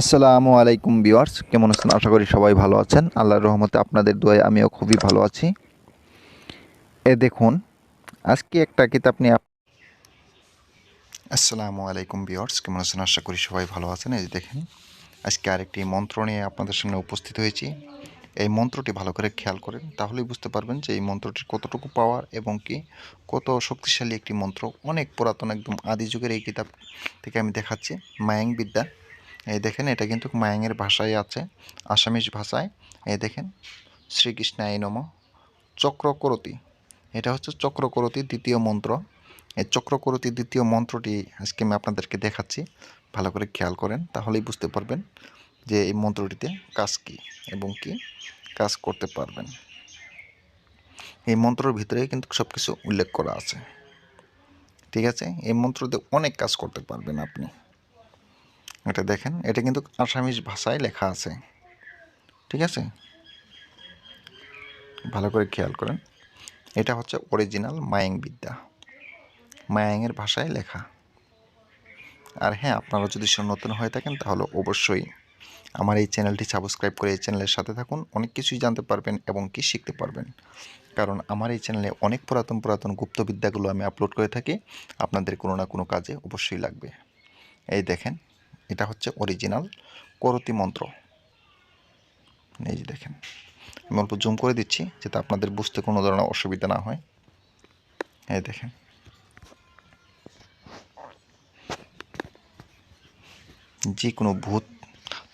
আসসালামু আলাইকুম বিওয়ার্স কেমন আছেন? আশা করি সবাই ভালো আছেন। আল্লাহর রহমতে আপনাদের দোয়ায় আমিও খুবই ভালো আছি। এ দেখুন, আজকে একটা কিতাব নিয়ে আসসালামু আলাইকুম বিওয়ার্স কেমন আছেন? আশা করি সবাই ভালো আছেন। এই দেখেন, আজকে আরেকটি মন্ত্র নিয়ে আপনাদের সামনে উপস্থিত হয়েছি। এই মন্ত্রটি ভালো করে খেয়াল করেন, তাহলেই বুঝতে পারবেন যে এই মন্ত্রটির কতটুকু পাওয়ার এবং কি কত শক্তিশালী একটি মন্ত্র। অনেক পুরাতন একদম আদি যুগের এই কিতাব থেকে আমি দেখাচ্ছি মায়াং বিদ্যা এই দেখেন, এটা কিন্তু মায়াঙের ভাষায় আছে আসামিস ভাষায়। এই দেখেন, শ্রীকৃষ্ণায় নম, চক্রকরতি। এটা হচ্ছে চক্রকরতি দ্বিতীয় মন্ত্র। এই চক্রকরতি দ্বিতীয় মন্ত্রটি আজকে আমি আপনাদেরকে দেখাচ্ছি। ভালো করে খেয়াল করেন, তাহলেই বুঝতে পারবেন যে এই মন্ত্রটিতে কাজ কী এবং কি কাজ করতে পারবেন। এই মন্ত্রের ভিতরে কিন্তু সব কিছু উল্লেখ করা আছে। ঠিক আছে? এই মন্ত্রতে অনেক কাজ করতে পারবেন আপনি। এটা দেখেন, এটা কিন্তু আসামিস ভাষায় লেখা আছে। ঠিক আছে? ভালো করে খেয়াল করেন। এটা হচ্ছে অরিজিনাল মায়াং বিদ্যা। মায়াংয়ের ভাষায় লেখা। আর হ্যাঁ আপনারা যদি নতুন হয়ে থাকেন, তাহলে অবশ্যই আমার এই চ্যানেলটি সাবস্ক্রাইব করে এই চ্যানেলের সাথে থাকুন। অনেক কিছুই জানতে পারবেন এবং কি শিখতে পারবেন। কারণ আমার এই চ্যানেলে অনেক পুরাতন পুরাতন গুপ্তবিদ্যাগুলো আমি আপলোড করে থাকি। আপনাদের কোনো না কোনো কাজে অবশ্যই লাগবে। এই দেখেন এটা হচ্ছে অরিজিনাল করতি মন্ত্র। এই যে দেখেন, আমি অল্প জুম করে দিচ্ছি যাতে আপনাদের বুঝতে কোনো ধরনের অসুবিধা না হয়। এই দেখেন। যে কোনো ভূত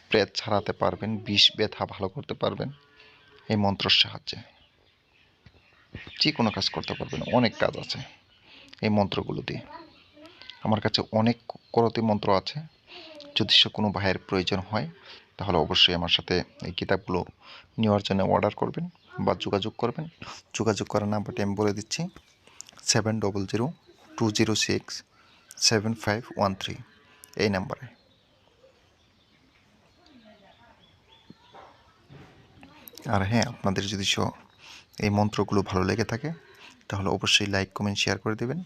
প্রেত ছাড়াতে পারবেন, বিষ ব্যথা ভালো করতে পারবেন, এই মন্ত্রের সাহায্যে। যে কোনো কাজ করতে পারবেন, অনেক কাজ আছে এই মন্ত্রগুলো দিয়ে। আমার কাছে অনেক করতি মন্ত্র আছে। যদি সে কোনো ভাইয়ের প্রয়োজন হয়, তাহলে অবশ্যই আমার সাথে এই কিতাবগুলো নেওয়ার জন্য অর্ডার করবেন বা যোগাযোগ করবেন। যোগাযোগ করার নাম্বারটি আমি বলে দিচ্ছি seven double zero two zero six seven five one three এই নাম্বারে আর হ্যাঁ আপনাদের যদি এই মন্ত্রগুলো ভালো লেগে থাকে, তাহলে অবশ্যই লাইক কমেন্ট শেয়ার করে দেবেন।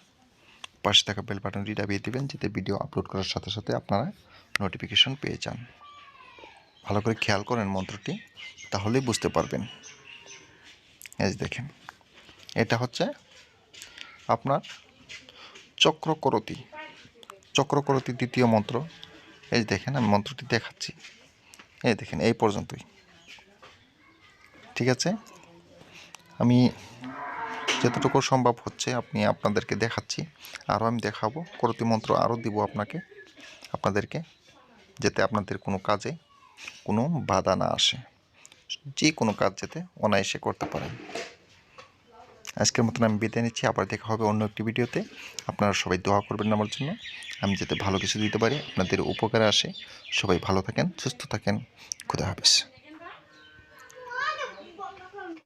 পাশে থাকা বেল বাটনটি দাবিয়ে দেবেন, যাতে ভিডিও আপলোড করার সাথে সাথে আপনারা নোটিফিকেশন পেয়ে যান। ভালো করে খেয়াল করেন মন্ত্রটি, তাহলেই বুঝতে পারবেন। এই দেখেন, এটা হচ্ছে আপনার চক্রকরতি। চক্রকরতি দ্বিতীয় মন্ত্র। এই দেখেন, আমি মন্ত্রটি দেখাচ্ছি। এই দেখেন, এই পর্যন্তই। ঠিক আছে? আমি যতটুকু সম্ভব হচ্ছে আপনি আপনাদেরকে দেখাচ্ছি। আরও আমি দেখাবো, করতি মন্ত্র আরও দিব আপনাকে, আপনাদেরকে। যাতে আপনাদের কোনো কাজে কোনো বাধা না আসে। যে কোনো কাজ যাতে অনায়াসে করতে পারেন। আজকের মতন আমি বিদায় নিচ্ছি। আবার দেখা হবে অন্য একটি ভিডিওতে। আপনারা সবাই দোয়া করবেন আমার জন্য। আমি যাতে ভালো কিছু দিতে পারি, আপনাদের উপকারে আসে। সবাই ভালো থাকেন, সুস্থ থাকেন। খুদা হাফিজ।